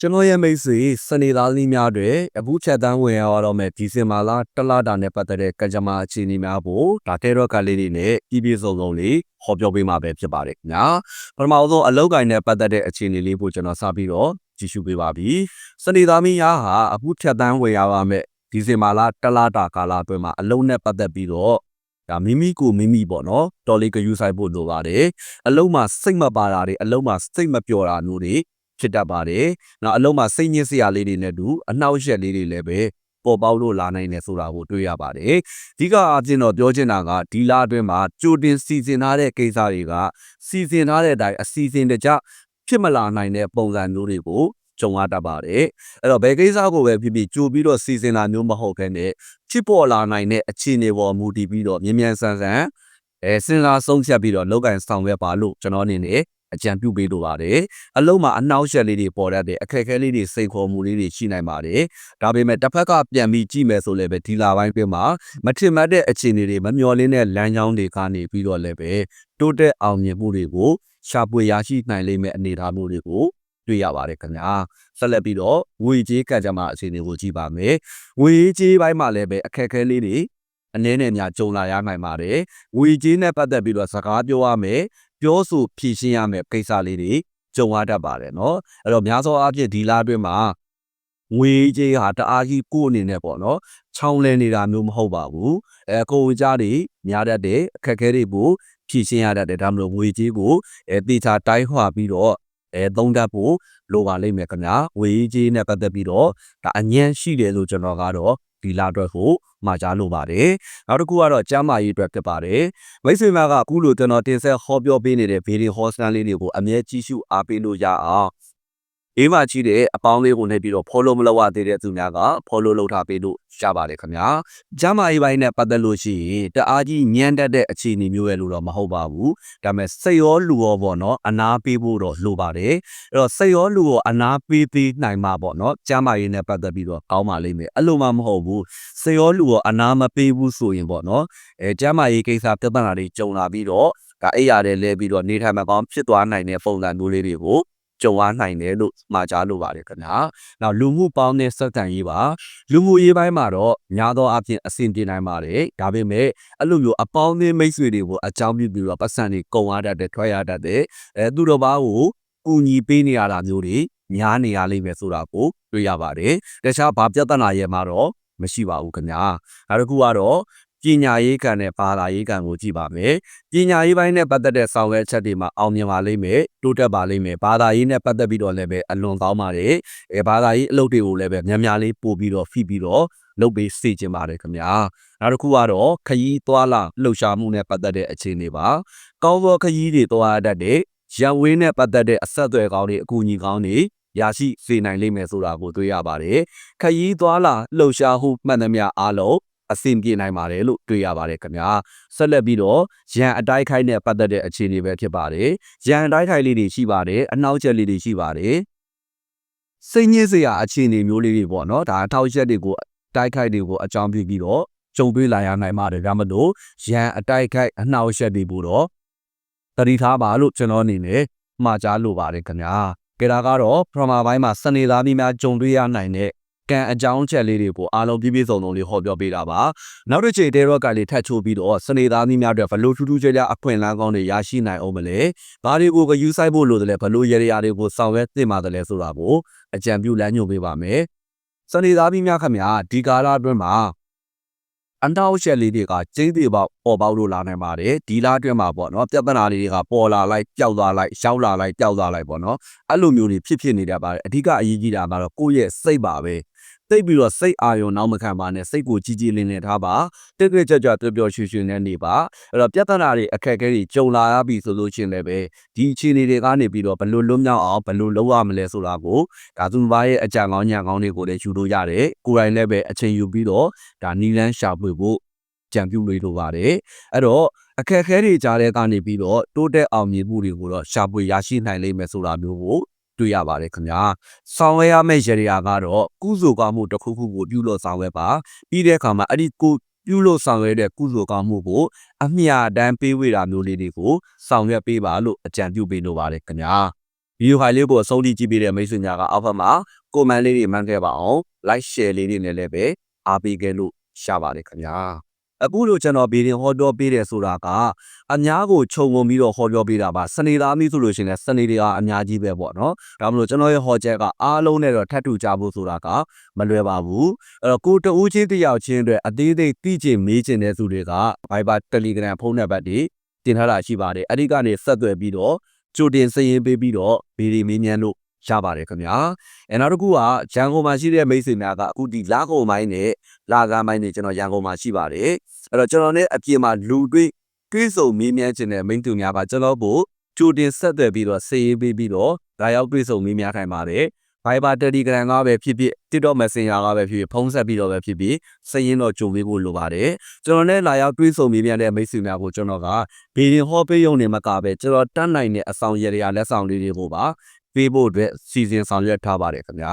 ကျွန်တော်ရဲ့မိတ်ဆွေစနေသားလေးများတွေအခုချက်တန်းဝင်ရတော့မယ်ဒီဇင်ဘာလတလတာနဲ့ပတ်သက်တဲ့ကကြမ္မာအခြေအနေများကိုဒါတဲတော့ကလေးတွေနဲ့ပြည်ပြည့်စုံစုံလေးဟောပြောပေးမှာပဲဖြစ်ပါတယ်ခင်ဗျာပထမဆုံးအလောက်ကိုင်းနဲ့ပတ်သက်တဲ့အခြေအနေလေးကိုကျွန်တော်စပြီးတော့ကြည့်ရှုပေးပါပြီစနေသားမင်းရားဟာအခုချက်တန်းဝင်ရပါမယ်ဒီဇင်ဘာလတလတာကာလအတွင်းမှာအလုံးနဲ့ပတ်သက်ပြီးတော့ဒါမိမိကိုမိမိပေါ့နော်တော်လေးကယူဆိုင်ဖို့လိုပါတယ်အလုံးမှာစိတ်မပါတာတွေအလုံးမှာစိတ်မပျော်တာမျိုးတွေ ဖြစ်တတ်ပါတယ်။နောက်အလုံးမှာစိတ်ညစ်စရာလေးတွေနဲ့တူအနှောက်အယှက်လေးတွေလည်းပဲပေါ်ပေါက်လို့လာနိုင်တယ်ဆိုတာကိုတွေ့ရပါတယ်။ဒီကအချင်းတော့ပြောချင်တာကဒီလအတွင်းမှာကြိုတင်စီစဉ်ထားတဲ့ကိစ္စတွေကစီစဉ်ထားတဲ့အတိုင်းအစီအစဉ်တကျဖြစ်မလာနိုင်တဲ့ပုံစံမျိုးတွေကိုကြုံရတတ်ပါတယ်။အဲ့တော့ဘယ်ကိစ္စကိုပဲဖြစ်ဖြစ်ကြိုပြီးတော့စီစဉ်တာမျိုးမဟုတ်ဘဲနဲ့ဖြစ်ပေါ်လာနိုင်တဲ့အခြေအနေပေါ်မူတည်ပြီးတော့မြ мян ဆန်းဆန်းအဲစဉ်းစားဆုံးဖြတ်ပြီးတော့လောက်ကန်ဆောင်ရွက်ပါလို့ကျွန်တော်အနေနဲ့ အကြံပြုပေးလိုပါတယ်အလုံးမှာအနှောက်အယှက်လေးတွေပေါ်တတ်တယ်အခက်အခဲလေးတွေစိတ်ခေါ်မှုလေးတွေရှိနိုင်ပါတယ်ဒါပေမဲ့တစ်ဖက်ကပြန်ပြီးကြည့်မယ်ဆိုလည်းပဲဒီလာပိုင်းတွင်းမှာမထင်မှတ်တဲ့အခြေအနေတွေမမျှော်လင့်တဲ့လမ်းကြောင်းတွေကနေပြီးတော့လည်းပဲတိုးတက်အောင်မြင်မှုတွေကိုရှာဖွေရရှိနိုင်လိမ့်မယ်အနေအထားမျိုးတွေကိုတွေ့ရပါတယ်ခင်ဗျာဆက်လက်ပြီးတော့ငွေကြေးကံကြမ္မာအခြေအနေကိုကြည့်ပါမယ်ငွေကြေးပိုင်းမှာလည်းပဲအခက်အခဲလေးတွေအနည်းနဲ့များကြုံလာရနိုင်ပါတယ်ငွေကြေးနဲ့ပတ်သက်ပြီးတော့စကားပြောရမယ် ပြောဆိုဖြည့်ရှင်းရမယ့်ကိစ္စလေးတွေကြုံရတတ်ပါတယ်နော်အဲ့တော့များသောအားဖြင့်ဒီလအတွင်းမှာငွေကြေးဟာတအားကြီးကိုယ်အနေနဲ့ပေါ့နော်ချောင်းလည်နေတာမျိုးမဟုတ်ပါဘူးအဲကိုယ်ကြားတွေများတတ်တဲ့အခက်အခဲတွေကိုဖြည့်ရှင်းရတတ်တယ်ဒါမှမဟုတ်ငွေကြေးကိုအဲတေချာတိုင်းဟွာပြီးတော့အဲသုံးတတ်ဖို့လိုပါလိမ့်မယ်ခင်ဗျာငွေကြေးနဲ့ပတ်သက်ပြီးတော့ဒါအញ្ញမ်းရှိတယ်လို့ကျွန်တော်ကတော့ ဒီလာအတွက်ကိုမှာကြားလိုပါတယ်နောက်တစ်ခုကတော့ကျမ်းမာရေးအတွက်ဖြစ်ပါတယ်မိတ်ဆွေများကအခုလိုကျွန်တော်တင်ဆက်ဟောပြောပေးနေတဲ့ဗီဒီယိုဟောစတန်လေးတွေကိုအမြဲကြည့်ရှုအားပေးလို့ရအောင် အေးမှကြီးတဲ့အပေါင်းလေးကိုနေပြီးတော့ follow မလုပ်ရသေးတဲ့သူများက follow လုပ်ထားပေးလို့ရပါတယ်ခင်ဗျာ။ကျမ်းမာရေးပိုင်းနဲ့ပတ်သက်လို့ရှိရင်တအားကြီးညံ့တတ်တဲ့အခြေအနေမျိုးရဲ့လို့တော့မဟုတ်ပါဘူး။ဒါပေမဲ့စိတ်ရောလူရောပေါ့နော်အနာပေးဖို့တော့လိုပါတယ်။အဲ့တော့စိတ်ရောလူရောအနာပေးသေးနိုင်မှာပေါ့နော်။ကျမ်းမာရေးနဲ့ပတ်သက်ပြီးတော့ကောင်းပါလိမ့်မယ်။အဲ့လိုမှမဟုတ်ဘူး။စိတ်ရောလူရောအနာမပေးဘူးဆိုရင်ပေါ့နော်။အဲကျမ်းမာရေးကိစ္စပြဿနာတွေကြုံလာပြီးတော့ဒါအိပ်ရတယ်လဲပြီးတော့နေထိုင်မကောင်းဖြစ်သွားနိုင်တဲ့ပုံစံမျိုးလေးတွေကို ကြုံရနိုင်တယ်လို့မှာကြားလိုပါတယ်ခင်ဗျာ။နောက်လူမှုပေါင်းတဲ့စက်တန်ရေးပါလူမှုရေးပိုင်းမှာတော့များသောအားဖြင့်အဆင်ပြေနိုင်ပါတယ်။ဒါပေမဲ့အဲ့လိုမျိုးအပေါင်းအသင်းမိတ်ဆွေတွေကိုအကြောင်းပြုပြီးတော့ပတ်စံတွေကုန်ရတတ်တယ်ထွက်ရတတ်တယ်။အဲသူတို့ဘာကိုကူညီပေးနေရတာမျိုးတွေများနေရလိမ့်မယ်ဆိုတာကိုတွေ့ရပါတယ်။တခြားဘာပြဿနာရဲ့မှာတော့မရှိပါဘူးခင်ဗျာ။နောက်တစ်ခုကတော့ ပညာရေးကံနဲ့ဘာသာရေးကံကိုကြည့်ပါမယ်။ပညာရေးပိုင်းနဲ့ပတ်သက်တဲ့ဆောင်ရွက်ချက်တွေမှာအောင်မြင်ပါလိမ့်မယ်။တိုးတက်ပါလိမ့်မယ်။ဘာသာရေးနဲ့ပတ်သက်ပြီးတော့လည်းပဲအလွန်ကောင်းပါတယ်။အဲဘာသာရေးအလုပ်တွေကိုလည်းပဲများများလေးပို့ပြီးတော့ဖိပြီးတော့လုပ်ပေးစေချင်ပါတယ်ခင်ဗျာ။နောက်တစ်ခုကတော့ခရီးသွားလာလှုပ်ရှားမှုနဲ့ပတ်သက်တဲ့အခြေအနေပါ။ကောင်းသောခရီးတွေသွားတတ်တဲ့ရန်ဝင်းနဲ့ပတ်သက်တဲ့အဆက်အသွယ်ကောင်းတွေအကူအညီကောင်းတွေရရှိစေနိုင်လိမ့်မယ်ဆိုတာကိုတွေ့ရပါတယ်။ခရီးသွားလာလှုပ်ရှားမှုမှန်သမျှအားလုံး အဆင်ပြေနိုင်ပါတယ်လို့တွေ့ရပါတယ်ခင်ဗျာဆက်လက်ပြီးတော့ရန်အတိုက်ခိုက်နဲ့ပတ်သက်တဲ့အခြေအနေပဲဖြစ်ပါတယ်ရန်အတိုက်ခိုက်လေးတွေရှိပါတယ်အနောက်ချက်လေးတွေရှိပါတယ်စိတ်ညစ်စရာအခြေအနေမျိုးလေးတွေပေါ့နော်ဒါအထောက်ချက်တွေကိုတိုက်ခိုက်တွေကိုအကြောင်းပြုပြီးတော့ကြုံတွေ့လာရနိုင်ပါတယ်ဒါမှမဟုတ်ရန်အတိုက်ခိုက်အနှောက်အယှက်တွေပို့တော့တတိထားပါလို့ကျွန်တော်အနေနဲ့မှားကြားလိုပါတယ်ခင်ဗျာကြဒါကတော့ပထမပိုင်းမှာစနေသားများကြုံတွေ့ရနိုင်တဲ့ ကံအကြောင်းချက်လေးတွေကိုအားလုံးပြည့်ပြည့်စုံစုံလေးဟောပြောပေးတာပါနောက်တစ်ချိန်တဲရော့ကလေးထပ်ချိုးပြီးတော့စနေသားမျိုးများအတွက်ဘလို့ထူးထူးခြားခြားအခွင့်အလမ်းကောင်းတွေရရှိနိုင်အောင်မလဲဘာတွေကိုကယူဆိုင်ဖို့လိုတယ်လဲဘလို့ရရရာတွေကိုဆောင်ရွက်သင့်ပါတယ်လဲဆိုတာကိုအကြံပြုလမ်းညွှန်ပေးပါမယ်စနေသားမျိုးများခင်ဗျာဒီကာလအတွင်းမှာအန်တောက်ရှက်လေးတွေကကျင်းသေးပေါက်ပေါ်ပေါက်လို့လာနိုင်ပါတယ်ဒီလားအတွင်းမှာပေါ့နော်ပြဿနာလေးတွေကပေါ်လာလိုက်ပျောက်သွားလိုက်ရှောက်လာလိုက်ပျောက်သွားလိုက်ပေါ့နော်အဲ့လိုမျိုးတွေဖြစ်ဖြစ်နေတတ်ပါတယ်အဓိကအရေးကြီးတာကတော့ကိုယ့်ရဲ့စိတ်ပါပဲ တိတ်ပြီးတော့စိတ်အာရုံနောက်မခံပါနဲ့စိတ်ကိုကြီးကြီးလင်းလင်းထားပါတက်ကြွကြွကြွပျော်ပျော်ရွှင်ရွှင်နဲ့နေပါအဲ့တော့ပြဿနာတွေအခက်အခဲတွေကြုံလာရပြီဆိုလို့ချင်းလည်းပဲဒီအခြေအနေတွေကနေပြီးတော့ဘလို့လွတ်မြောက်အောင်ဘလို့လုပ်ရမလဲဆိုတာကိုဒါသူဘာရဲ့အကြံကောင်းညံကောင်းတွေကိုလည်းယူလို့ရတယ်ကိုယ်တိုင်လည်းပဲအချိန်ယူပြီးတော့ဒါနီလန်းရှာဖွေဖို့ကြံပြုလို့လိုပါတယ်အဲ့တော့အခက်အခဲတွေကြားတဲ့ကနေပြီးတော့တိုးတက်အောင်မြင်မှုတွေကိုတော့ရှာဖွေရရှိနိုင်လိမ့်မယ်ဆိုတာမျိုးကို တွေ့ရပါတယ်ခင်ဗျာဆောင်ရွက်ရမယ့်ရေရာကတော့ကုစုကောင်းမှုတစ်ခုခုကိုပြုလို့ဆောင်ရွက်ပါပြီးတဲ့အခါမှာအဲ့ဒီကိုပြုလို့ဆောင်ရွက်တဲ့ကုစုကောင်းမှုကိုအမြတမ်းပေးဝေတာမျိုးလေးတွေကိုဆောင်ရွက်ပေးပါလို့အကြံပြုပေးလိုပါတယ်ခင်ဗျာဗီဒီယိုဖိုင်လေးကိုအဆုံးထိကြည့်ပြီးတဲ့မိတ်ဆွေများကအောက်ဘက်မှာ comment လေးတွေမှန်းခဲ့ပါအောင် like share လေးတွေနဲ့လည်းပဲအားပေးခဲ့လို့ရပါတယ်ခင်ဗျာ အခုလိုကျွန်တော်ဗီဒီယိုဟောပြောပေးတယ်ဆိုတာကအများကိုခြုံငုံပြီးတော့ဟောပြောပေးတာပါစနေသားမီးဆိုလို့ရှိရင်လည်းစနေတွေကအများကြီးပဲပေါ့နော်ဒါမလို့ကျွန်တော်ရဲ့ဟောချက်ကအားလုံးနဲ့တော့ထပ်တူကြဖို့ဆိုတာကမလွယ်ပါဘူးအဲ့တော့ကိုတဦးချင်းတစ်ယောက်ချင်းအတွက်အသေးသေးသိချင်မေးချင်တဲ့သူတွေက Viber Telegram ဖုန်းနံပါတ်တွေတင်ထားတာရှိပါတယ်အဲ့ဒီကနေဆက်သွယ်ပြီးတော့ကြိုတင်စည်ရင်ပေးပြီးတော့ဗီဒီမေးမြန်းလို့ ရပါတယ်ခင်ဗျာအဲနောက်တစ်ခုကရန်ကုန်မှာရှိတဲ့မိတ်ဆွေများကအခုဒီလာကုန်ပိုင်းနဲ့လာကမ်းပိုင်းနဲ့ကျွန်တော်ရန်ကုန်မှာရှိပါတယ်အဲ့တော့ကျွန်တော်နဲ့အပြင်မှာလူတွေ့တွေးဆုံမေးမြန်းခြင်းတဲ့မိန်းသူများကကျွန်တော်ကိုကြိုတင်ဆက်သွယ်ပြီးတော့စည်ရေးပေးပြီးတော့လာရောက်တွေးဆုံမေးမြန်းခိုင်းပါတယ် Viber Telegram ကပဲဖြစ်ဖြစ် TikTok Messenger ကပဲဖြစ်ဖြစ်ဖုန်းဆက်ပြီးတော့ပဲဖြစ်ဖြစ်စည်ရင်တော့ကြုံပေးဖို့လိုပါတယ်ကျွန်တော်နဲ့လာရောက်တွေးဆုံမေးမြန်းတဲ့မိတ်ဆွေများကိုကျွန်တော်ကဗီဒီယိုဟောပေးရုံနဲ့မကပဲကျွန်တော်တတ်နိုင်တဲ့အဆောင်ရရလက်ဆောင်လေးတွေကိုပါ ပေးဖို့အတွက်စီစဉ်ဆောင်ရွက်ထားပါတယ်ခင်ဗျာ